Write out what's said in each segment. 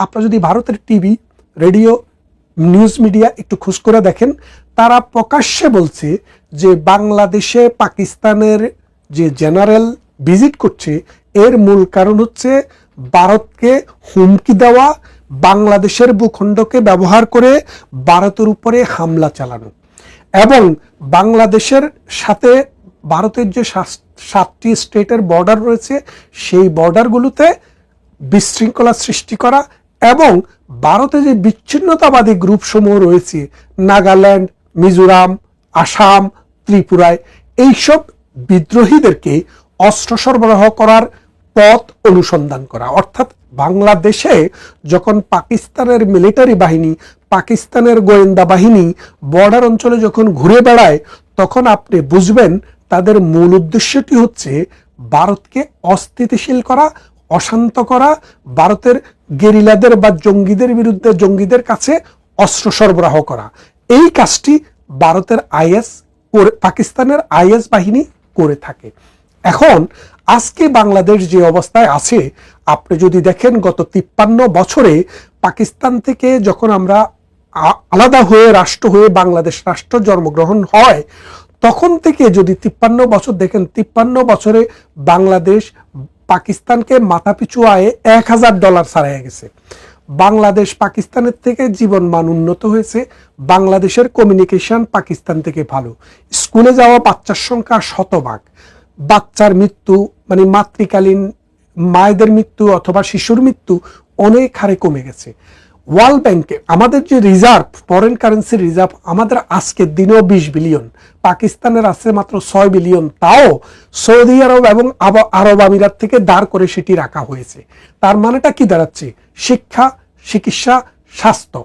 আপনারা যদি ভারতের টিভি, রেডিও, নিউজ মিডিয়া একটু খোঁজ করে দেখেন, তারা প্রকাশ্যে বলছে যে বাংলাদেশে পাকিস্তানের যে জেনারেল ভিজিট করছে, এর মূল কারণ হচ্ছে ভারতকে হুমকি দেওয়া, বাংলাদেশের ভূখণ্ডকে ব্যবহার করে ভারতের উপরে হামলা চালানো। এবং বাংলাদেশের সাথে ভারতের যে সাত- সাতটি স্টেটের বর্ডার রয়েছে, সেই বর্ডারগুলোতে বিশৃঙ্খলা সৃষ্টি করা এবং ভারতে যে বিচ্ছিন্নতাবাদী গ্রুপসমূহ রয়েছে, নাগাল্যান্ড, মিজোরাম, আসাম, ত্রিপুরায়, এইসব বিদ্রোহীদেরকে অস্ত্র সরবরাহ করার পথ অনুসন্ধান করা। অর্থাৎ বাংলাদেশে যখন পাকিস্তানের মিলিটারি বাহিনী, পাকিস্তানের গোয়েন্দা বাহিনী বর্ডার অঞ্চলে যখন ঘুরে বেড়ায়, তখন আপনি বুঝবেন তাদের মূল উদ্দেশ্যটি হচ্ছে ভারতকে অস্থিতিশীল করা অশান্ত করা ভারতের গেরিলাদের বা জঙ্গিদের বিরুদ্ধে জঙ্গিদের কাছে অস্ত্র সরবরাহ করা। এই কাজটি ভারতের আইএস পাকিস্তানের আইএস বাহিনী করে থাকে। এখন আজকে বাংলাদেশ যে অবস্থায় আছে, আপনি যদি দেখেন গত তিপ্পান্ন বছরে পাকিস্তান থেকে যখন আমরা আলাদা হয়ে, রাষ্ট্র হয়ে বাংলাদেশ রাষ্ট্র জন্মগ্রহণ হয়, তখন থেকে যদি তিপ্পান্ন বছর, দেখেন তিপ্পান্ন বছরে বাংলাদেশ পাকিস্তানকে মাথাপিছু আয়ে এক হাজার ডলার ছাড়াইয়া গেছে। বাংলাদেশ পাকিস্তানের থেকে জীবন মান উন্নত হয়েছে। বাংলাদেশের কমিউনিকেশন পাকিস্তান থেকে ভালো। স্কুলে যাওয়া বাচ্চার সংখ্যা শতভাগ। বাচ্চার মৃত্যু মানে মাতৃকালীন মায়েদের মৃত্যু অথবা শিশুর মৃত্যু অনেক হারে কমে গেছে। ওয়ার্ল্ড ব্যাংকে আমাদের যে রিজার্ভ ফরেন কারেন্সি রিজার্ভ আমাদের আজকের দিনেও বিশ বিলিয়ন পাকিস্তানের আছে মাত্র ছয় বিলিয়ন তাও সৌদি আরব এবং আরব আমিরাত থেকে দাঁড় করে সেটি রাখা হয়েছে। তার মানেটা কি দাঁড়াচ্ছে? শিক্ষা, চিকিৎসা, স্বাস্থ্য,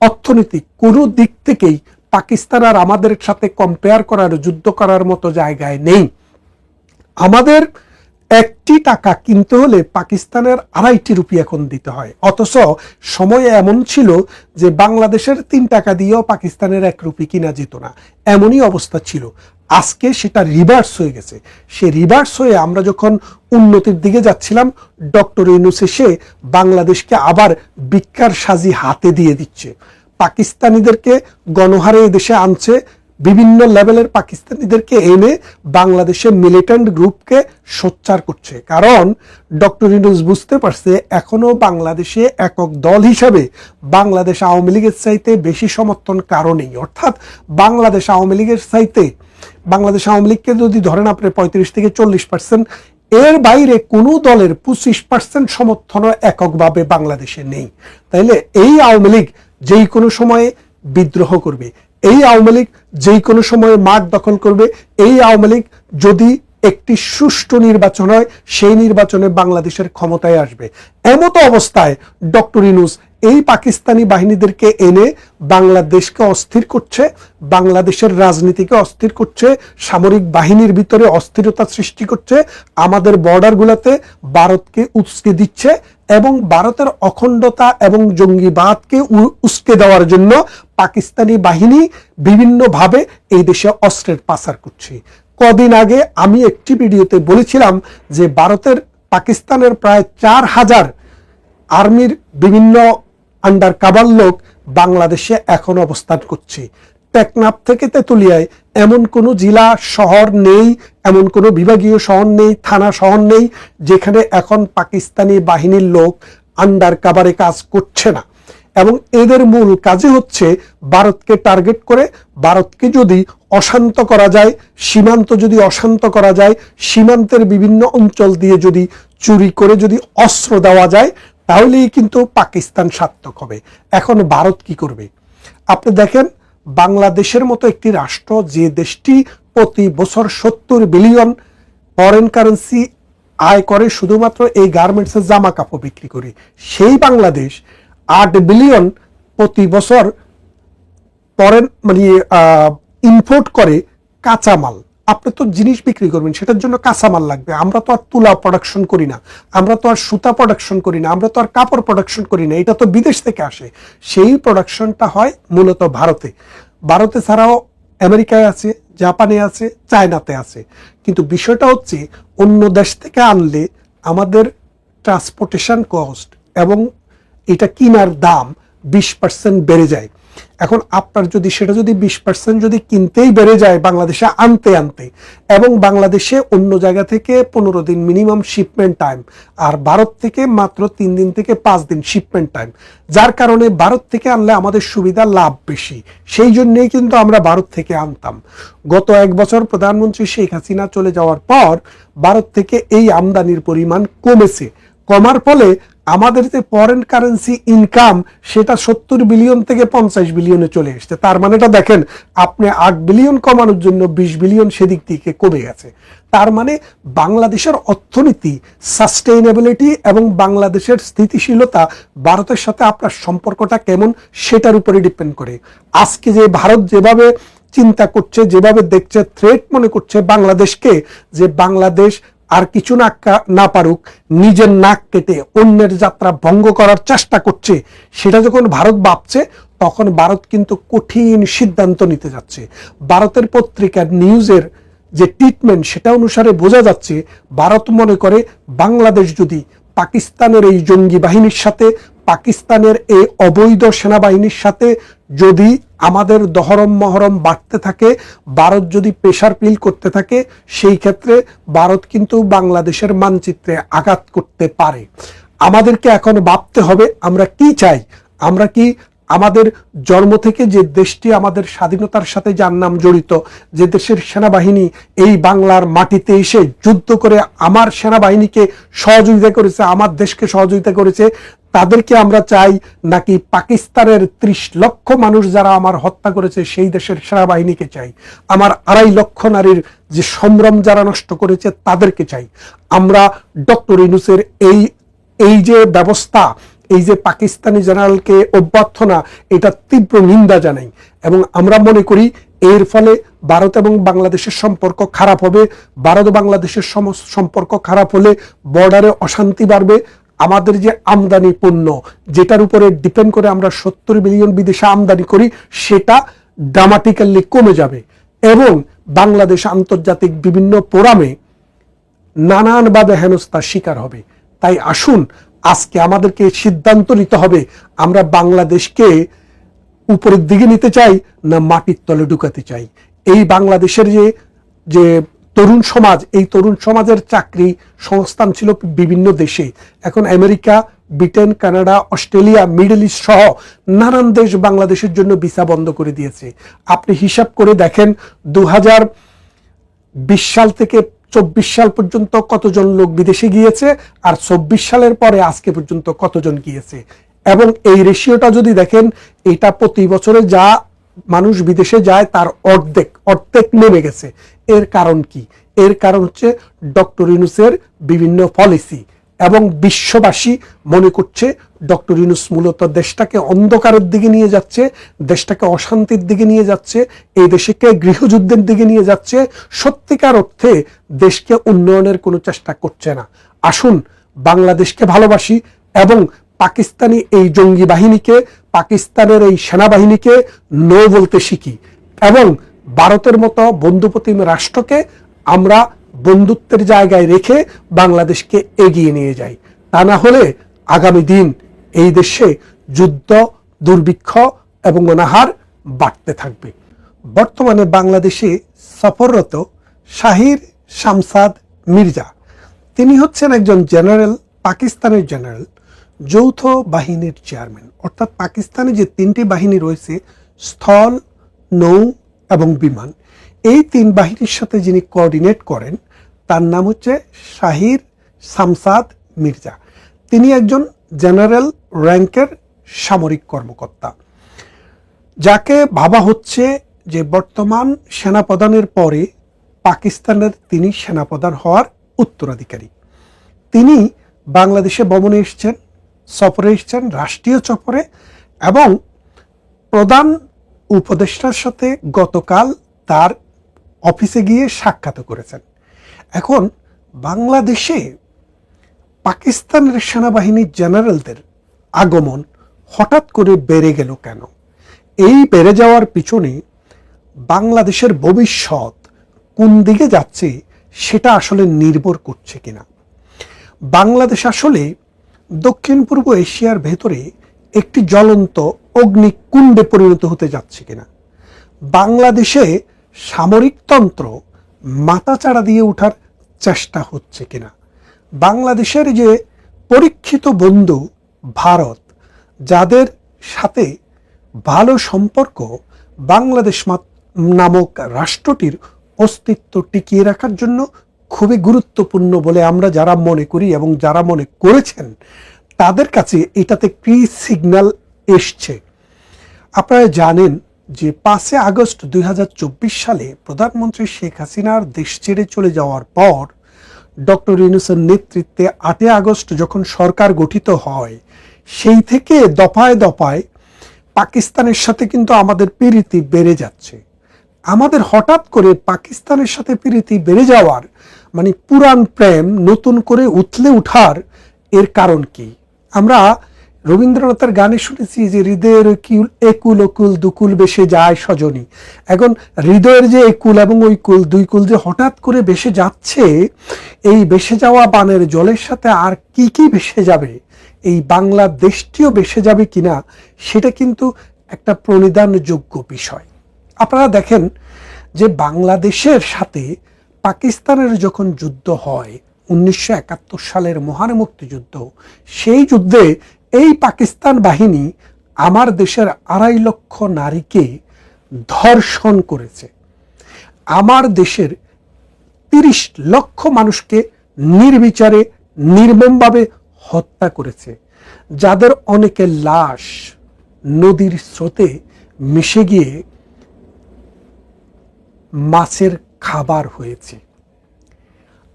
অর্থনীতি, কোনো দিক থেকেই পাকিস্তান আর আমাদের সাথে কম্পেয়ার করার, যুদ্ধ করার মতো জায়গায় নেই। আমাদের একটি টাকা কিনতে হলে পাকিস্তানের আড়াইটি রুপি এখন দিতে হয়। অথচ সময় এমন ছিল যে বাংলাদেশের তিন টাকা দিয়েও পাকিস্তানের এক রুপি কিনা যেত না। এমনই অবস্থা ছিল। আজকে সেটা রিভার্স হয়ে গেছে। সে রিভার্স হয়ে আমরা যখন উন্নতির দিকে যাচ্ছিলাম, ডক্টর ইউনুস এসে বাংলাদেশকে আবার বিজ্ঞার সাজি হাতে দিয়ে দিচ্ছে। পাকিস্তানিদেরকে গণহারে এদেশে আনছে বিভিন্ন লেভেলের পাকিস্তানিদেরকে এনে বাংলাদেশের মিলিটেন্ট গ্রুপকে সোচ্চার করছে। কারণ ডক্টর ইউনুস বুঝতে পারছে এখনও বাংলাদেশে একক দল হিসাবে বাংলাদেশ আওয়ামী লীগের চাইতে বেশি সমর্থন কারণেই অর্থাৎ বাংলাদেশ আওয়ামী লীগের চাইতে, বাংলাদেশ আওয়ামী লীগকে যদি ধরেন আপনি পঁয়ত্রিশ থেকে চল্লিশ পার্সেন্ট এর বাইরে কোনো দলের পঁচিশ পার্সেন্ট সমর্থনও এককভাবে বাংলাদেশে নেই। তাইলে এই আওয়ামী লীগ যেই কোনো সময়ে বিদ্রোহ করবে। এই আওয়ামী লীগ যেই কোনো সময়ে মাঠ দখল করবে। এই আওয়ামী লীগ যদি একটি সুষ্ঠু নির্বাচন হয়, সেই নির্বাচনে বাংলাদেশের ক্ষমতায় আসবে। এমতো অবস্থায় ডক্টর ইনুস এই পাকিস্তানি বাহিনীদেরকে এনে বাংলাদেশকে অস্থির করছে, বাংলাদেশের রাজনীতিকে অস্থির করছে, সামরিক বাহিনীর ভিতরে অস্থিরতা সৃষ্টি করছে, আমাদের বর্ডারগুলোতে ভারতকে উস্কে দিচ্ছে এবং ভারতের অখণ্ডতা এবং জঙ্গিবাদকে উস্কে দেওয়ার জন্য পাকিস্তানি বাহিনী বিভিন্নভাবে এই দেশে অস্ত্রের পাচার করছে। কদিন আগে আমি একটি ভিডিওতে বলেছিলাম যে ভারতের, পাকিস্তানের প্রায় চার হাজার আর্মির বিভিন্ন আন্ডার কাবার লোক বাংলাদেশে এখন অবস্থান করছে। টেকনাফ থেকে তেতুলিয়ায় এমন কোনো জেলা, শহর নেই, এমন কোনো বিভাগীয় শহর নেই, থানা শহর নেই, যেখানে এখন পাকিস্তানি বাহিনীর লোক আন্ডার কাবারে কাজ করছে না। এবং এদের মূল কাজই হচ্ছে ভারতকে টার্গেট করে, ভারতকে যদি অশান্ত করা যায়, সীমান্ত যদি অশান্ত করা যায়, সীমান্তের বিভিন্ন অঞ্চল দিয়ে যদি চুরি করে যদি অস্ত্র দেওয়া যায় তাহলেই কিন্তু পাকিস্তান সার্থক হবে। এখন ভারত কি করবে? আপনি দেখেন, বাংলাদেশের মতো একটি রাষ্ট্র যে দেশটি প্রতি বছর সত্তর বিলিয়ন ফরেন কারেন্সি আয় করে, শুধুমাত্র এই গার্মেন্টসের জামা কাপড় বিক্রি করে, সেই বাংলাদেশ আট বিলিয়ন প্রতি বছর ফরেন মানে ইম্পোর্ট করে কাঁচামাল। আপনি তো জিনিস বিক্রি করবেন, সেটার জন্য কাঁচামাল লাগবে। আমরা তো আর তুলা প্রোডাকশন করি না, আমরা তো আর সুতা প্রোডাকশন করি না, আমরা তো আর কাপড় প্রোডাকশন করি না, এটা তো বিদেশ থেকে আসে। সেই প্রোডাকশনটা হয় মূলত ভারতে। ভারতে ছাড়াও আমেরিকায় আছে, জাপানে আছে, চায়নাতে আছে। কিন্তু বিষয়টা হচ্ছে, অন্য দেশ থেকে আনলে আমাদের ট্রান্সপোর্টেশন কস্ট এবং এটা কিনার দাম বিশ পার্সেন্ট বেড়ে যায়। এখন আপনার যদি সেটা যদি বিশ পার্সেন্ট যদি কিনতেই বেড়ে যায় বাংলাদেশে আনতে আনতে এবং বাংলাদেশে অন্য জায়গা থেকে পনেরো দিন মিনিমাম শিপমেন্ট টাইম আর ভারত থেকে মাত্র তিন দিন থেকে পাঁচ দিন শিপমেন্ট টাইম যার কারণে ভারত থেকে আনলে আমাদের সুবিধা লাভ বেশি। সেই জন্যেই কিন্তু আমরা ভারত থেকে আনতাম। গত এক বছর প্রধানমন্ত্রী শেখ হাসিনা চলে যাওয়ার পর ভারত থেকে এই আমদানির পরিমাণ কমেছে। কমার ফলে আমাদের যে ফরেন কারেন্সি ইনকাম সেটা সত্তর বিলিয়ন থেকে পঞ্চাশ বিলিয়নে চলে এসছে। তার মানেটা দেখেন, আপনি আট বিলিয়ন কমানোর জন্য বিশ বিলিয়ন সেদিক থেকে কমে গেছে। তার মানে বাংলাদেশের অর্থনীতি সাস্টেইনেবিলিটি এবং বাংলাদেশের স্থিতিশীলতা ভারতের সাথে আপনার সম্পর্কটা কেমন, সেটার উপরে ডিপেন্ড করে। আজকে যে ভারত যেভাবে চিন্তা করছে, যেভাবে দেখছে থ্রেট মনে করছে বাংলাদেশকে, যে বাংলাদেশ আর কিছু না না পারুক, নিজের নাক কেটে অন্যের যাত্রা ভঙ্গ করার চেষ্টা করছে, সেটা যখন ভারত ভাবছে, তখন ভারত কিন্তু কঠিন সিদ্ধান্ত নিতে যাচ্ছে। ভারতের পত্রিকার নিউজের যে ট্রিটমেন্ট সেটা অনুসারে বোঝা যাচ্ছে, ভারত মনে করে বাংলাদেশ যদি পাকিস্তানের এই জঙ্গি বাহিনীর সাথে পাকিস্তানের এই অবৈধ সেনাবাহিনীর সাথে যদি আমাদের দহরম মহরম বাড়তে থাকে, ভারত যদি প্রেশার পিল করতে থাকে, সেই ক্ষেত্রে ভারত কিন্তু বাংলাদেশের মানচিত্রে আঘাত করতে পারে। আমাদেরকে এখন ভাবতে হবে, আমরা কি চাই? আমরা কি আমাদের জন্ম থেকে যে দেশটি আমাদের স্বাধীনতার সাথে যার নাম জড়িত, যে দেশের সেনাবাহিনী এই বাংলার মাটিতে এসে যুদ্ধ করে আমার সেনাবাহিনীকে সহযোগিতা করেছে, আমার দেশকে সহযোগিতা করেছে, তাদেরকে আমরা চাই নাকি পাকিস্তানের ত্রিশ লক্ষ মানুষ যারা আমার হত্যা করেছে সেই দেশের সেনাবাহিনীকে চাই। আমার আড়াই লক্ষ নারীর যে সম্ভ্রম যারা নষ্ট করেছে তাদেরকে চাই। আমরা ডক্টর ইনুসের এই এই যে ব্যবস্থা এই যে পাকিস্তানি জেনারেলকে অভ্যর্থনা, এটা তীব্র নিন্দা জানাই এবং আমরা মনে করি এর ফলে ভারত এবং বাংলাদেশের সম্পর্ক খারাপ হবে। ভারত বাংলাদেশের সম- সম্পর্ক খারাপ হলে বর্ডারে অশান্তি বাড়বে। আমাদের যে আমদানি পণ্য, যেটার উপরে ডিপেন্ড করে আমরা সত্তর মিলিয়ন বিদেশে আমদানি করি, সেটা ড্রামাটিক্যালি কমে যাবে এবং বাংলাদেশ আন্তর্জাতিক বিভিন্ন ফোরামে নানানভাবে হেনস্থার শিকার হবে। তাই আসুন আজকে আমাদেরকে সিদ্ধান্ত নিতে হবে, আমরা বাংলাদেশকে উপরের দিকে নিতে চাই না মাটির তলে ঢুকাতে চাই। এই বাংলাদেশের যে যে তরুণ সমাজ, এই তরুণ সমাজের চাকরি সংস্থান ছিল বিভিন্ন দেশে। এখন America, Britain, Canada, Australia, Middle East সহ নানান দেশ বাংলাদেশের জন্য ভিসা বন্ধ করে দিয়েছে। আপনি হিসাব করে দেখেন দু বিশ সাল থেকে চব্বিশ সাল পর্যন্ত কতজন লোক বিদেশে গিয়েছে আর চব্বিশ সালের পরে আজকে পর্যন্ত কতজন গিয়েছে? এবং এই রেশিওটা যদি দেখেন, এটা প্রতি বছরে যা মানুষ বিদেশে যায়, তার অর্ধেক অর্ধেক নেমে গেছে। এর কারণ কি? এর কারণ হচ্ছে ডক্টর ইউনুসের বিভিন্ন পলিসি এবং বিশ্ববাসী মনে করছে ডক্টর ইউনুস মূলত দেশটাকে অন্ধকারের দিকে নিয়ে যাচ্ছে, দেশটাকে অশান্তির দিকে নিয়ে যাচ্ছে, এই দেশকে গৃহযুদ্ধের দিকে নিয়ে যাচ্ছে। সত্যিকার অর্থে দেশকে উন্নয়নের কোনো চেষ্টা করছে না। আসুন বাংলাদেশকে ভালোবাসি এবং পাকিস্তানি এই জঙ্গি বাহিনীকে, পাকিস্তানের এই সেনাবাহিনীকে নো বলতে শিখি। এবং ভারতের মতো বন্ধুপ্রতিম রাষ্ট্রকে আমরা বন্ধুত্বের জায়গায় রেখে বাংলাদেশকে এগিয়ে নিয়ে যাই তা না হলে আগামী দিন এই দেশে যুদ্ধ, দুর্ভিক্ষ এবং অনাহার বাড়তে থাকবে। বর্তমানে বাংলাদেশে সফররত শাহির শামসাদ মির্জা। তিনি হচ্ছেন একজন জেনারেল, পাকিস্তানের জেনারেল, যৌথ বাহিনীর চেয়ারম্যান। অর্থাৎ পাকিস্তানে যে তিনটি বাহিনী রয়েছে, স্থল, নৌ এবং বিমান, এই তিন বাহিনীর সাথে যিনি কোঅর্ডিনেট করেন তার নাম হচ্ছে শাহির সামসাদ মির্জা। তিনি একজন জেনারেল র্যাঙ্কের সামরিক কর্মকর্তা। যাকে ভাবা হচ্ছে যে বর্তমান সেনাপ্রধানের পরে পাকিস্তানের তিনি সেনাপ্রধান হওয়ার উত্তরাধিকারী। তিনি বাংলাদেশে ভ্রমণে এসছেন, সফরে এসছেন, রাষ্ট্রীয় সফরে এবং প্রধান উপদেষ্টার সাথে গতকাল তার অফিসে গিয়ে সাক্ষাৎ করেছেন। এখন বাংলাদেশে পাকিস্তানের সেনাবাহিনীর জেনারেলদের আগমন হঠাৎ করে বেড়ে গেল কেন? এই বেড়ে যাওয়ার পিছনে বাংলাদেশের ভবিষ্যৎ কোন দিকে যাচ্ছে সেটা আসলে নির্ভর করছে কিনা? বাংলাদেশ আসলে দক্ষিণ পূর্ব এশিয়ার ভেতরে একটি জ্বলন্ত অগ্নিকুণ্ডে পরিণত হতে যাচ্ছে কিনা? বাংলাদেশে সামরিকতন্ত্র মাথাচাড়া দিয়ে ওঠার চেষ্টা হচ্ছে কিনা। বাংলাদেশের যে পরীক্ষিত বন্ধু ভারত, যাদের সাথে ভালো সম্পর্ক, বাংলাদেশ নামক রাষ্ট্রটির অস্তিত্ব টিকিয়ে রাখার জন্য খুবই গুরুত্বপূর্ণ বলে আমরা যারা মনে করি এবং যারা মনে করেছেন, তাদের কাছে এটাতে কি সিগন্যাল এসছে? আপনারা জানেন যে পাঁচে আগস্ট দুই হাজার চব্বিশ সালে প্রধানমন্ত্রী শেখ হাসিনার দেশ ছেড়ে চলে যাওয়ার পর, ডক্টর ইউনুসের নেতৃত্বে আটই আগস্ট যখন সরকার গঠিত হয়, সেই থেকে দফায় দফায় পাকিস্তানের সাথে কিন্তু আমাদের পিরিতি বেড়ে যাচ্ছে। আমাদের হঠাৎ করে পাকিস্তানের সাথে পিরিতি বেড়ে যাওয়ার মানে পুরান প্রেম নতুন করে উথলে উঠার এর কারণ কি? আমরা রবীন্দ্রনাথের গানে শুনেছি যে হৃদয়ের কিউল একুল অকুল, দুকুল বেশে যায় সজনী। এখন হৃদয়ের যে একুল এবং ওই কুল দুই কুল যে হঠাৎ করে বেশে যাচ্ছে, এই বেশে যাওয়া বানের জলের সাথে আর কি কি ভেসে যাবে? এই বাংলাদেশটিও বেশে যাবে কিনা? সেটা কিন্তু একটা প্রণিধানযোগ্য বিষয়। আপনারা দেখেন যে বাংলাদেশের সাথে পাকিস্তানের যখন যুদ্ধ হয়, উনিশশো একাত্তর সালের মহান মুক্তিযুদ্ধ, সেই যুদ্ধে এই পাকিস্তান বাহিনী আমার দেশের আড়াই লক্ষ নারীকে ধর্ষণ করেছে। আমার দেশের তিরিশ লক্ষ মানুষকে নির্বিচারে, নির্মমভাবে হত্যা করেছে, যাদের অনেকে লাশ নদীর স্রোতে মিশে গিয়ে মাছের খাবার হয়েছে।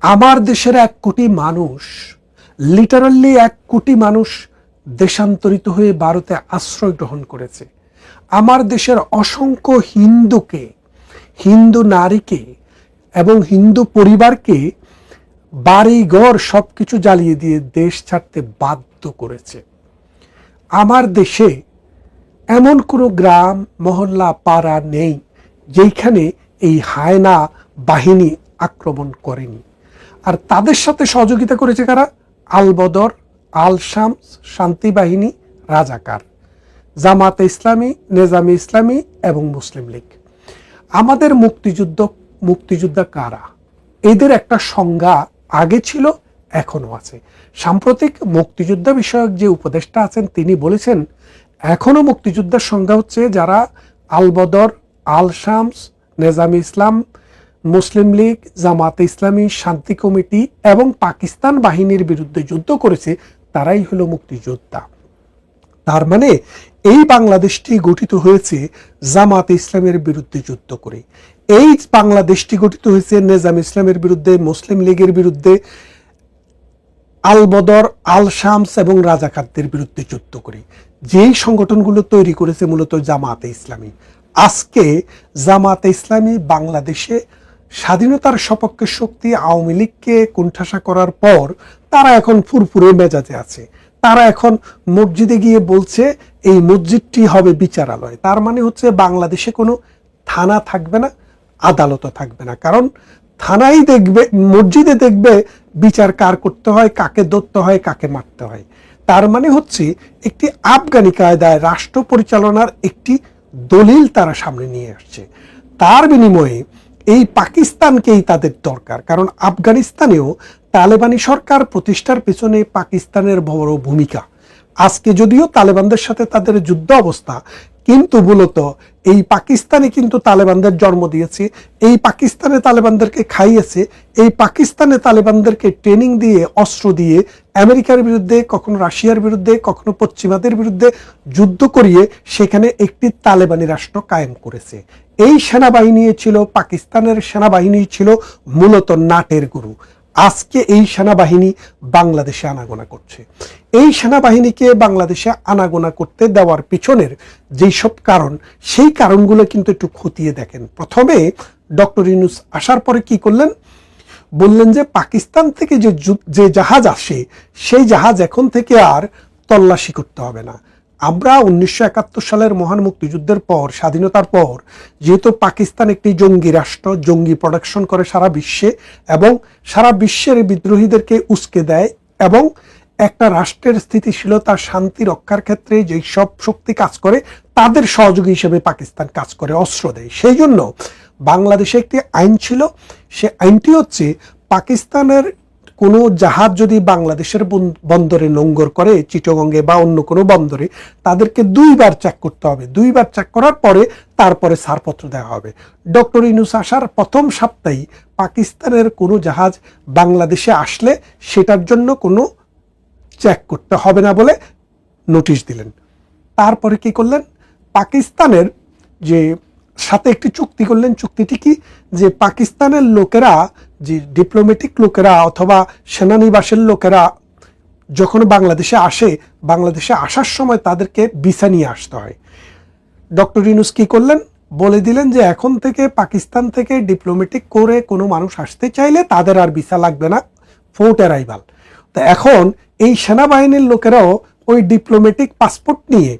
আমার দেশের এক কোটি মানুষ লিটারালি এক কোটি মানুষ দেশান্তরিত হয়ে ভারতে আশ্রয় গ্রহণ করেছে। আমার দেশের অসংখ্য হিন্দুকে, হিন্দু নারীকে এবং হিন্দু পরিবারকে বাড়ি ঘর সব কিছু জ্বালিয়ে দিয়ে দেশ ছাড়তে বাধ্য করেছে। আমার দেশে এমন কোনো গ্রাম, মহল্লা, পাড়া নেই যেইখানে এই হায়না বাহিনী আক্রমণ করেনি। আর তাদের সাথে সহযোগিতা করেছে কারা? আলবদর আল শামস শান্তি বাহিনী রাজাকার। জামাতে ইসলামী, নেজামে ইসলামী এবং মুসলিম লীগ। আমাদের মুক্তিযুদ্ধ, মুক্তিযোদ্ধা কারা? এদের একটা সংজ্ঞা আগে ছিল এখনও আছে। সাম্প্রতিক মুক্তিযোদ্ধা বিষয়ক যে উপদেষ্টা আছেন, তিনি বলেছেন এখনও মুক্তিযোদ্ধার সংজ্ঞা হচ্ছে যারা আলবদর আল শামস নেজামি ইসলাম, মুসলিম লীগ, জামাতে ইসলামী, শান্তি কমিটি এবং পাকিস্তান বাহিনীর বিরুদ্ধে যুদ্ধ করেছে তারাই হলো মুক্তিযোদ্ধা। তার মানে এই বাংলাদেশটি গঠিত হয়েছে জামাত ইসলামের বিরুদ্ধে যুদ্ধ করে। এই বাংলাদেশটি গঠিত হয়েছে নেজাম ইসলামের বিরুদ্ধে, মুসলিম লীগের বিরুদ্ধে আল বদর আল শামস এবং রাজাকারদের বিরুদ্ধে যুদ্ধ করে। যেই সংগঠনগুলো তৈরি করেছে মূলত জামাতে ইসলামী। আজকে জামাতে ইসলামী বাংলাদেশে স্বাধীনতার সপক্ষে শক্তি আওয়ামী লীগকে কোণঠাসা করার পর তারা এখন ফুরফুরে মেজাজে আছে। তারা এখন মসজিদে গিয়ে বলছে, এই মসজিদটি হবে বিচারালয়। তার মানে হচ্ছে বাংলাদেশে কোনো থানা থাকবে না, আদালতও থাকবে না। কারণ থানাই দেখবে, মসজিদে দেখবে বিচার কার করতে হয়, কাকে ধরতে হয়, কাকে মারতে হয়। তার মানে হচ্ছে একটি আফগানি কায়দায় রাষ্ট্র পরিচালনার একটি দলিল তারা সামনে নিয়ে আসছে। তার বিনিময়ে এই পাকিস্তানকেই তাদের দরকার। কারণ আফগানিস্তানেও তালেবানি সরকার প্রতিষ্ঠার পেছনে পাকিস্তানের বড় ভূমিকা। আজকে যদিও তালেবানদের সাথে তাদের যুদ্ধ অবস্থা, কিন্তু মূলত এই পাকিস্তানে কিন্তু তালেবানদের জন্ম দিয়েছে, এই পাকিস্তানে তালেবানদেরকে খাইয়েছে, এই পাকিস্তানে তালেবানদেরকে ট্রেনিং দিয়ে, অস্ত্র দিয়ে, আমেরিকার বিরুদ্ধে, কখনো রাশিয়ার বিরুদ্ধে, কখনো পশ্চিমাদের বিরুদ্ধে যুদ্ধ করিয়ে সেখানে একটি তালেবানি রাষ্ট্র কায়েম করেছে। এই সেনাবাহিনী ছিল, পাকিস্তানের সেনাবাহিনী ছিল মূলত নাটের গুরু। আজকে এই সেনাবাহিনী বাংলাদেশে আনাগোনা করছে। এই সেনাবাহিনীকে বাংলাদেশে আনাগোনা করতে দেওয়ার পিছনের যেই সব কারণ, সেই কারণগুলো কিন্তু একটু খতিয়ে দেখেন। প্রথমে ডক্টর ইউনুস আসার পরে কি করলেন? বললেন যে পাকিস্তান থেকে যু- যে জাহাজ আসে, সেই জাহাজ এখন থেকে আর তল্লাশি করতে হবে না। আমরা উনিশশো একাত্তর সালের মহান মুক্তিযুদ্ধের পর, স্বাধীনতার পর, যেহেতু পাকিস্তান একটি জঙ্গি রাষ্ট্র, জঙ্গি প্রোডাকশন করে সারা বিশ্বে এবং সারা বিশ্বের বিদ্রোহীদেরকে উস্কে দেয় এবং একটা রাষ্ট্রের স্থিতিশীলতা, শান্তি রক্ষার ক্ষেত্রে যেই সব শক্তি কাজ করে, তাদের সহযোগী হিসেবে পাকিস্তান কাজ করে, অস্ত্র দেয়। সেই জন্য বাংলাদেশে একটি আইন ছিল, সে আইনটি হচ্ছে পাকিস্তানের কোনো জাহাজ যদি বাংলাদেশের বন- বন্দরে নোঙ্গর করে, চিটগঙ্গে বা অন্য কোনো বন্দরে, তাদেরকে দুইবার চেক করতে হবে। দুইবার চেক করার পরে তারপরে ছাড়পত্র দেওয়া হবে। ডক্টর ইনুস আসার প্রথম সপ্তাহেই পাকিস্তানের কোনো জাহাজ বাংলাদেশে আসলে সেটার জন্য কোনো চেক করতে হবে না বলে নোটিশ দিলেন। তারপরে কি করলেন? পাকিস্তানের যে সাথে একটি চুক্তি করলেন, চুক্তিটি কি? যে পাকিস্তানের লোকেরা যে ডিপ্লোম্যাটিক লোকেরা অথবা সেনানিবাসের লোকেরা যখন বাংলাদেশে আসে, বাংলাদেশে আসার সময় তাদেরকে ভিসা নিয়ে আসতে হয়। ডক্টর ইনুস কী করলেন? বলে দিলেন যে এখন থেকে পাকিস্তান থেকে ডিপ্লোম্যাটিক করে কোনো মানুষ আসতে চাইলে তাদের আর ভিসা লাগবে না ফোর্ট অ্যারাইভাল তো এখন এই সেনাবাহিনীর লোকেরাও ওই ডিপ্লোম্যাটিক পাসপোর্ট নিয়ে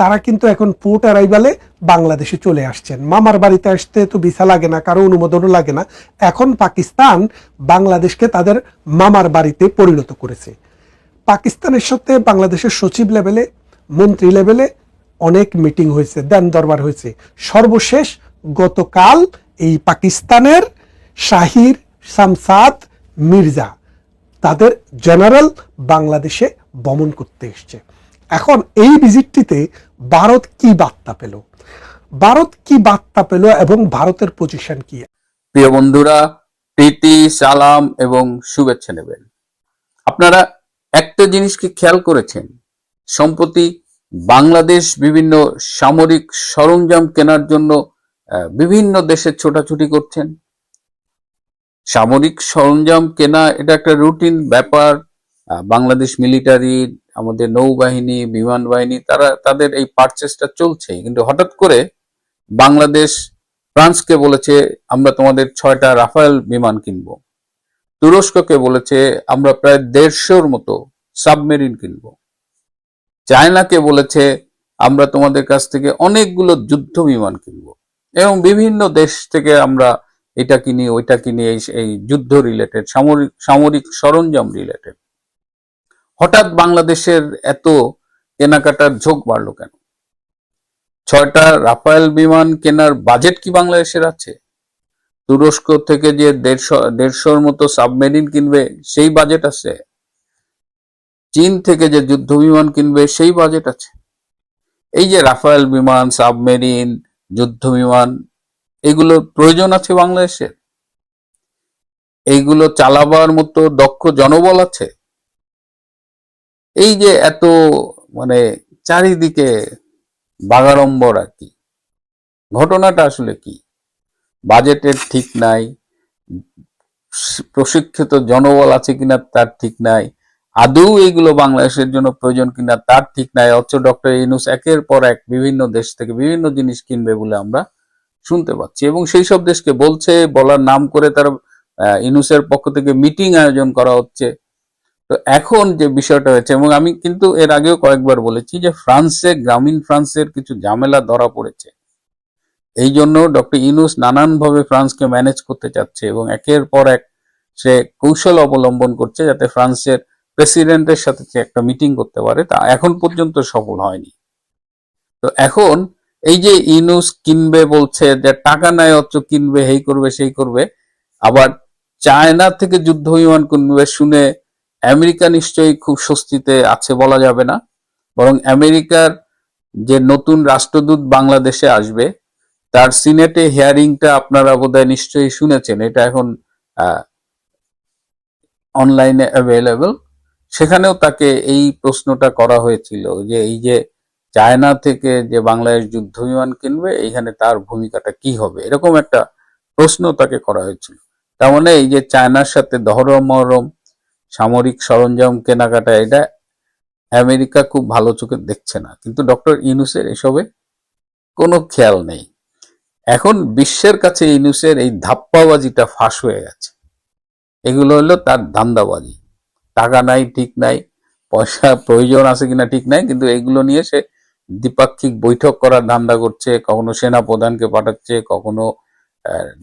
তারা কিন্তু এখন পোর্ট অ্যারাইভালে বাংলাদেশে চলে আসছেন। মামার বাড়িতে আসতে তো ভিসা লাগে না, কারও অনুমোদনও লাগে না। এখন পাকিস্তান বাংলাদেশকে তাদের মামার বাড়িতে পরিণত করেছে। পাকিস্তানের সাথে বাংলাদেশের সচিব লেভেলে মন্ত্রী লেভেলে অনেক মিটিং হয়েছে, দেন দরবার হয়েছে। সর্বশেষ গতকাল এই পাকিস্তানের শাহির শামসাদ মির্জা তাদের জেনারেল বাংলাদেশে ভ্রমণ করতে এসছে। এখন এই ভিজিটটিতে ভারত কি বার্তা পেল? ভারত কি বার্তা পেল এবং ভারতের পজিশন কি? প্রিয় বন্ধুরা, প্রীতি, সালাম এবং শুভেচ্ছা নেবেন। আপনারা একটা জিনিসকে খেয়াল করেছেন, সম্প্রতি বাংলাদেশ বিভিন্ন সামরিক সরঞ্জাম কেনার জন্য বিভিন্ন দেশে ছোটাছুটি করছেন। সামরিক সরঞ্জাম কেনা, এটা একটা রুটিন ব্যাপার। বাংলাদেশ মিলিটারি আমাদের নৌবাহিনী, বিমান বাহিনী, তারা, তাদের এই পারচেসটা চলছে কিন্তু হঠাৎ করে বাংলাদেশ ফ্রান্সকে বলেছে, আমরা তোমাদের ছয়টা রাফায়েল বিমান কিনবো। তুরস্ককে বলেছে, আমরা প্রায় দেড়শোর মতো সাবমেরিন কিনবো। চায়নাকে বলেছে, আমরা তোমাদের কাছ থেকে অনেকগুলো যুদ্ধ বিমান কিনবো। এবং বিভিন্ন দেশ থেকে আমরা এটা কিনি, ওইটা কিনি, এই এই যুদ্ধ রিলেটেড সামরিক সামরিক সরঞ্জাম রিলেটেড হঠাৎ বাংলাদেশের এত কেনাকাটার ঝোঁক বাড়লো কেন? ছয়টা রাফায়েল বিমান কেনার বাজেট কি বাংলাদেশের আছে? তুরস্ক থেকে যে দেড়শো, দেড়শোর মতো সাবমেরিন কিনবে, সেই বাজেট আছে। চীন থেকে যে যুদ্ধ বিমান কিনবে, সেই বাজেট আছে। এই যে রাফায়েল বিমান, সাবমেরিন, যুদ্ধ বিমান এগুলোর প্রয়োজন আছে বাংলাদেশের? এইগুলো চালাবার মতো দক্ষ জনবল আছে? এই যে এত মানে চারিদিকে বাগাড়ম্বর আর কি, ঘটনাটা আসলে কি? বাজেটের ঠিক নাই, প্রশিক্ষিত জনবল আছে কিনা তার ঠিক নাই, আদৌ এইগুলো বাংলাদেশের জন্য প্রয়োজন কিনা তার ঠিক নাই, অথচ ডক্টর ইনুস একের পর এক বিভিন্ন দেশ থেকে বিভিন্ন জিনিস কিনবে বলে আমরা শুনতে পাচ্ছি। এবং সেই সব দেশকে বলছে, বলার নাম করে তার ইনুসের পক্ষ থেকে মিটিং আয়োজন করা হচ্ছে। তো এখন যে বিষয়টা হয়েছে, এবং আমি কিন্তু এর আগেও কয়েকবার বলেছি যে ফ্রান্সে, গ্রামীণ ফ্রান্সের কিছু ঝামেলা ধরা পড়েছে। এই জন্য ডক্টর ইনুস নানানভাবে ফ্রান্সকে ম্যানেজ করতে চাচ্ছে এবং একের পর এক সে কৌশল অবলম্বন করছে যাতে ফ্রান্সের প্রেসিডেন্টের সাথে সে একটা মিটিং করতে পারে। তা এখন পর্যন্ত সফল হয়নি। তো এখন এই যে ইনুস কিনবে বলছে যে টাকা নেয় অথচ কিনবে এই করবে, সেই করবে, আবার চায়না থেকে যুদ্ধ বিমান কিনবে শুনে আমেরিকা নিশ্চয়ই খুব স্বস্তিতে আছে বলা যাবে না। বরং আমেরিকার যে নতুন রাষ্ট্রদূত বাংলাদেশে আসবে, তার সিনেটে হিয়ারিংটা আপনারা বোধহয় নিশ্চয়ই শুনেছেন। এটা এখন অনলাইনে অ্যাভেলেবল সেখানেও তাকে এই প্রশ্নটা করা হয়েছিল যে এই যে চায়না থেকে যে বাংলাদেশ যুদ্ধ বিমান কিনবে, এইখানে তার ভূমিকাটা কি হবে? এরকম একটা প্রশ্ন তাকে করা হয়েছিল। তার মানে এই যে চায়নার সাথে দহরম মহরম সামরিক সরঞ্জাম কেনাকাটা, এটা আমেরিকা খুব ভালো চোখে দেখছে না। কিন্তু ডক্টর ইনুসের এসবে কোনো খেয়াল নেই। এখন বিশ্বের কাছে ইনুসের এই ধাপ্পাবাজিটা ফাঁস হয়ে গেছে। এগুলো হলো তার ধান্দাবাজি। টাকা নাই, ঠিক নাই, পয়সা প্রয়োজন আছে কিনা ঠিক নাই, কিন্তু এগুলো নিয়ে সে দ্বিপাক্ষিক বৈঠক করার ধান্দা করছে, কখনো সেনা প্রধানকে পাঠাচ্ছে, কখনো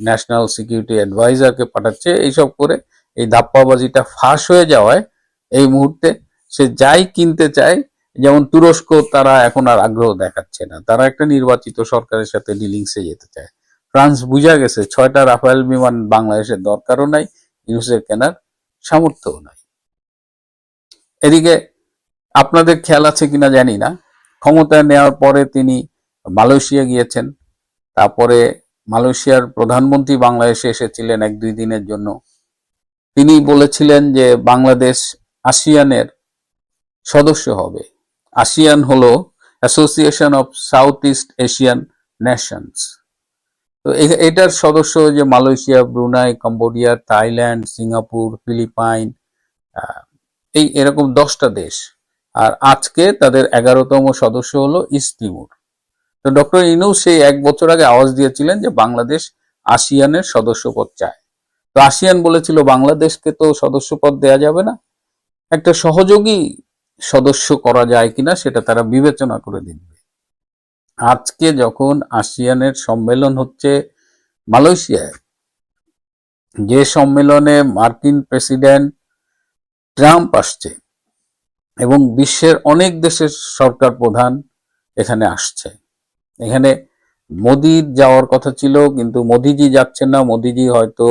ন্যাশনাল সিকিউরিটি অ্যাডভাইজারকে পাঠাচ্ছে, এইসব করে এই ধাপ্পাবাজিটা ফাঁস হয়ে যাওয়ায় এই মুহূর্তে সে যাই কিনতে চায়, যেমন তুরস্ক, তারা এখন আর আগ্রহ দেখাচ্ছে না। তারা একটা নির্বাচিত সরকারের সাথে ডিলিংসে যেতে চায়। ফ্রান্স বুঝা গেছে, ছয়টা রাফায়েল বিমান বাংলাদেশের দরকারও নাই, ইউনুসের কেনার সামর্থ্যও নাই। এদিকে আপনাদের খেয়াল আছে কিনা জানি না। ক্ষমতায় নেওয়ার পরে তিনি মালয়েশিয়া গিয়েছেন। তারপরে মালয়েশিয়ার প্রধানমন্ত্রী বাংলাদেশে এসেছিলেন এক দুই দিনের জন্য। তিনি বলেছিলেন যে বাংলাদেশ আসিয়ানের সদস্য হবে। আসিয়ান হলো association of South East Asian nations তো এটার সদস্য যে Malaysia, Brunei, Cambodia, Thailand, Singapore, Philippine এই এরকম দশটা দেশ। আর আজকে তাদের এগারোতম সদস্য হলো ইস্ট তিমুর। তো ডক্টর ইনু সেই এক বছর আগে আওয়াজ দিয়েছিলেন যে বাংলাদেশ আসিয়ানের সদস্যপদ চায়। আসিয়ান বলেছিল, বাংলাদেশকে তো সদস্যপদ দেয়া যাবে না। একটা সহযোগী সদস্য করা যায় কিনা সেটা তারা বিবেচনা করে দেখবে। আজকে যখন আসিয়ানের সম্মেলন হচ্ছে মালয়েশিয়ায়, যে সম্মেলনে মার্কিন প্রেসিডেন্ট ট্রাম্প আসছে এবং বিশ্বের অনেক দেশের সরকার প্রধান এখানে আসছে। এখানে মোদির যাওয়ার কথা ছিল, কিন্তু মোদিজি যাচ্ছেন না। মোদিজি হয়তো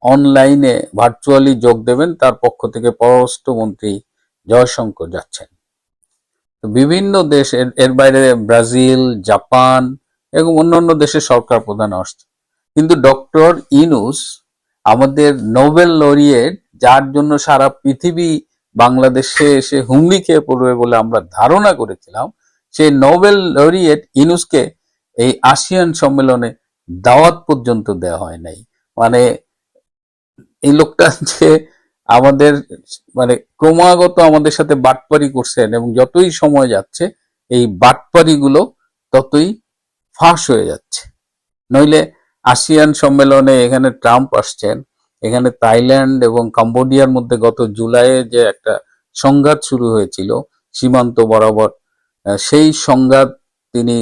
অনলাইনে ভার্চুয়ালি যোগ দেবেন, তার পক্ষ থেকে পররাষ্ট্রমন্ত্রী জয়শঙ্কর যাচ্ছেন। বিভিন্ন দেশ এর- বাইরে ব্রাজিল, জাপান এবং অন্যান্য দেশের সরকার প্রধান আসছে। কিন্তু ডক্টর ইনুস আমাদের নোবেল লরিয়েট, যার জন্য সারা পৃথিবী বাংলাদেশে এসে হুমড়ি খেয়ে পড়বে বলে আমরা ধারণা করেছিলাম, সেই নোবেল লরিয়েট ইনুসকে এই আসিয়ান সম্মেলনে দাওয়াত পর্যন্ত দেওয়া হয় নাই। মানে এই লোকটা যে আমাদের মানে ক্রমাগত আমাদের সাথে বাটপারি করছেন এবং যতই সময় যাচ্ছে, এই বাটপারি গুলো ততই ফাঁস হয়ে যাচ্ছে। নইলে আসিয়ান সম্মেলনে এখানে ট্রাম্প আসছেন, এখানে থাইল্যান্ড এবং কম্বোডিয়ার মধ্যে গত জুলাইয়ে যে একটা সংঘাত শুরু হয়েছিল, সীমান্ত বরাবর সেই সংঘাত তিনি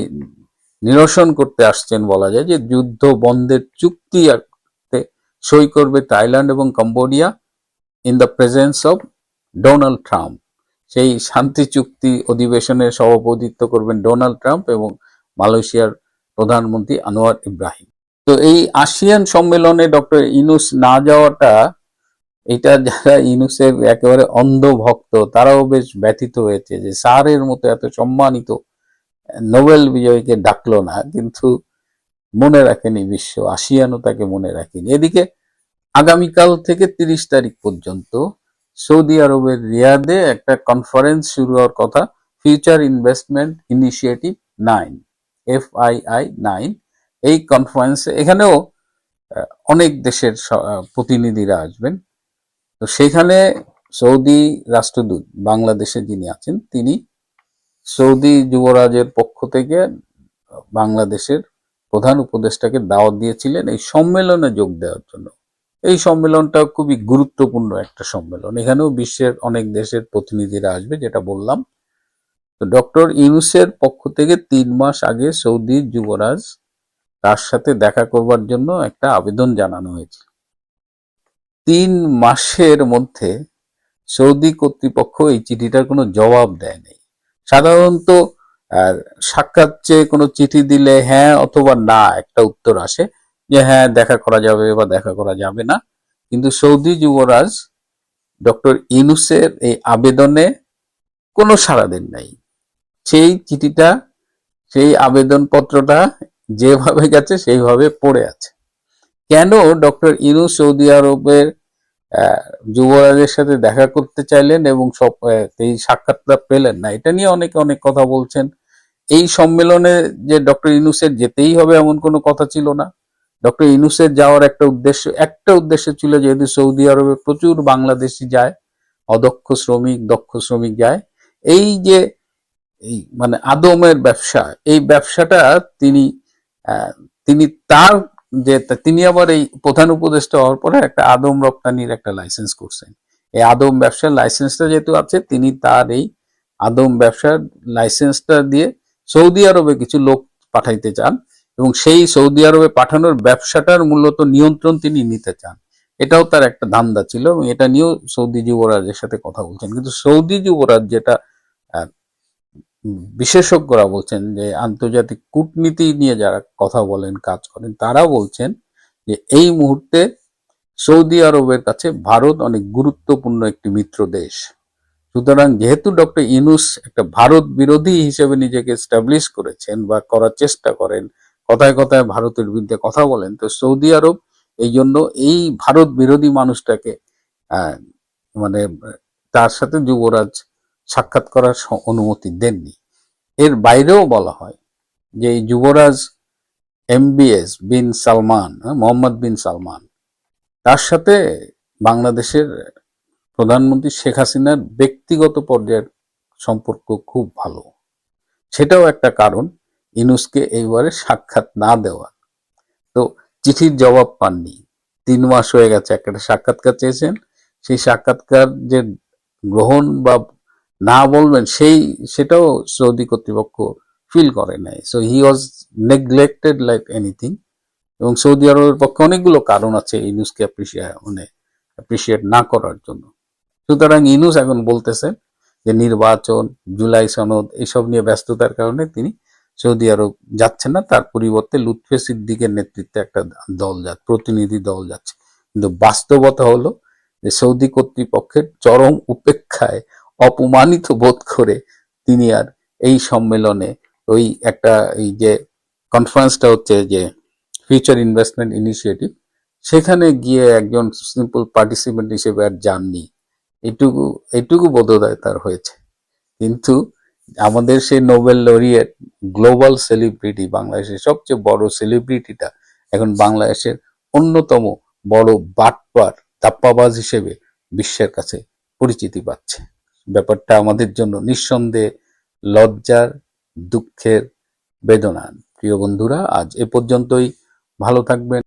নিরসন করতে আসছেন বলা যায় যে যুদ্ধ বন্ধের চুক্তি সই করবে থাইল্যান্ড এবং Cambodia in the presence of Donald Trump সেই শান্তি চুক্তি অধিবেশনে সভাপতিত্ব করবেন ডোনাল্ড ট্রাম্প এবং মালয়েশিয়ার প্রধানমন্ত্রী আনোয়ার ইব্রাহিম। তো এই আসিয়ান সম্মেলনে ডক্টর ইনুস না যাওয়াটা, এটা যারা ইনুসের একেবারে অন্ধ ভক্ত তারাও বেশ ব্যথিত হয়েছে যে স্যারের মতো এত সম্মানিত নোবেল বিজয়ীকে ডাকলো না। কিন্তু মনে রাখেনি বিশ্ব আসিয়ানও তাকে মনে রাখেনি। এদিকে আগামীকাল থেকে তিরিশ তারিখ পর্যন্ত সৌদি আরবের রিয়াদে একটা কনফারেন্স শুরু হওয়ার কথা। Future investment initiative nine F I I nine এই কনফারেন্সে এখানেও অনেক দেশের প্রতিনিধিরা আসবেন। তো সেখানে সৌদি রাষ্ট্রদূত বাংলাদেশে যিনি আছেন, তিনি সৌদি যুবরাজের পক্ষ থেকে বাংলাদেশের প্রধান উপদেষ্টাকে দাওয়াত দিয়েছিলেন এই সম্মেলনে যোগ দেওয়ার জন্য। এই সম্মেলনটা খুবই গুরুত্বপূর্ণ একটা সম্মেলন। এখানেও বিশ্বের অনেক দেশের প্রতিনিধিরা আসবে, যেটা বললাম। তো ডক্টর ইউনুসের পক্ষ থেকে তিন মাস আগে সৌদি যুবরাজ তার সাথে দেখা করবার জন্য একটা আবেদন জানানো হয়েছিল তিন মাসের মধ্যে সৌদি কর্তৃপক্ষ এই চিঠিটার কোনো জবাব দেয়নি। সাধারণত আর সাক্ষাৎ চেয়ে কোনো চিঠি দিলে হ্যাঁ অথবা না, একটা উত্তর আসে যে হ্যাঁ দেখা করা যাবে বা দেখা করা যাবে না। কিন্তু সৌদি যুবরাজ ডক্টর ইনুসের এই আবেদনে কোনো সাড়া দেন নাই। সেই চিঠিটা, সেই আবেদনপত্রটা যেভাবে গেছে সেইভাবে পড়ে আছে। কেন ডক্টর ইনুস সৌদি আরবের যুবরাজের সাথে দেখা করতে চাইলেন এবং সব এই সাক্ষাৎটা পেলেন না। এটা নিয়ে অনেকে অনেক কথা বলছেন। এই সম্মেলনে যে ডক্টর ইনুসের যেতেই হবে এমন কোনো কথা ছিল না। ডক্টর ইনুসের যাওয়ার একটা উদ্দেশ্য একটা উদ্দেশ্য ছিল যেহেতু সৌদি আরবে প্রচুর বাংলাদেশি যায়, অদক্ষ শ্রমিক, দক্ষ শ্রমিক যায়। এই যে, এই মানে আদমের ব্যবসা, এই ব্যবসাটা তিনি তিনি তার যে তিনি আবার এই প্রধান উপদেষ্টা হওয়ার পরে একটা আদম রপ্তানির একটা লাইসেন্স করছেন। এই আদম ব্যবসার লাইসেন্সটা যেহেতু আছে, তিনি তার এই আদম ব্যবসার লাইসেন্সটা দিয়ে সৌদি আরবে কিছু লোক পাঠাইতে চান এবং সেই সৌদি আরবে পাঠানোর ব্যবসাটার মূলত নিয়ন্ত্রণ তিনি নিতে চান। এটাও তার একটা ধান্দা ছিল এবং এটা নিয়েও সৌদি যুবরাজের সাথে কথা বলছেন। কিন্তু সৌদি যুবরাজ যেটা বিশেষজ্ঞরা বলছেন যে আন্তর্জাতিক কূটনীতি নিয়ে যারা কথা বলেন, কাজ করেন তারা বলছেন যে এই মুহূর্তে সৌদি আরবের কাছে ভারত অনেক গুরুত্বপূর্ণ একটি মিত্র দেশ। সুতরাং যেহেতু ডক্টর ইনুস একটা ভারত বিরোধী হিসেবে নিজেকে স্টাবলিশ করেছেন বা করার চেষ্টা করেন, কথায় কথায় ভারতের বিরুদ্ধে কথা বলেন, তো সৌদি আরব এই জন্য এই ভারত বিরোধী মানুষটাকে মানে তার সাথে যুবরাজ সাক্ষাৎ করার অনুমতি দেননি। এর বাইরেও বলা হয় যে এই যুবরাজ M MBS bin Salman Mohammed bin Salman, তার সাথে বাংলাদেশের প্রধানমন্ত্রী শেখ হাসিনার ব্যক্তিগত পর্যায়ের সম্পর্ক খুব ভালো। সেটাও একটা কারণ ইনুসকে এইবারে সাক্ষাৎ না দেওয়া তো চিঠির জবাব পাননি। তিন মাস হয়ে গেছে একটা সাক্ষাৎকার চেয়েছেন। সেই সাক্ষাৎকার যে গ্রহণ বা না বলবেন, সেই, সেটাও সৌদি কর্তৃপক্ষ ফিল করে নাই। So he was neglected like anything এবং সৌদি আরবের পক্ষে অনেকগুলো কারণ আছে ইনুসকে অ্যাপ্রিসিয়েট মানে অ্যাপ্রিসিয়েট না করার জন্য। সুতরাং ইনুস এখন বলতেছেন যে নির্বাচন, জুলাই সনদ, এসব নিয়ে ব্যস্ততার কারণে তিনি সৌদি আরব যাচ্ছেন না। তার পরিবর্তে লুৎফে সিদ্দিকের নেতৃত্বে একটা দল যাচ্ছে, প্রতিনিধি দল যাচ্ছে। কিন্তু বাস্তবতা হলো যে সৌদি কর্তৃপক্ষের চরম উপেক্ষায় অপমানিত বোধ করে তিনি আর এই সম্মেলনে ওই একটা এই যে কনফারেন্সটা হচ্ছে যে ফিউচার ইনভেস্টমেন্ট ইনিশিয়েটিভ সেখানে গিয়ে একজন সিম্পল পার্টিসিপেন্ট হিসেবে আর যাননি। এটুকু এটুকু বোধোদয় তার হয়েছে। কিন্তু আমাদের সেই নোবেল লরিয়েট গ্লোবাল সেলিব্রিটি বাংলাদেশের সবচেয়ে বড় সেলিব্রিটিটা এখন বাংলাদেশের অন্যতম বড় বাটপার, দাপ্পাবাজ হিসেবে বিশ্বের কাছে পরিচিতি পাচ্ছে। ব্যাপারটা আমাদের জন্য নিঃসন্দেহে লজ্জার দুঃখের বেদনা। প্রিয় বন্ধুরা আজ এ পর্যন্তই। ভালো থাকবেন।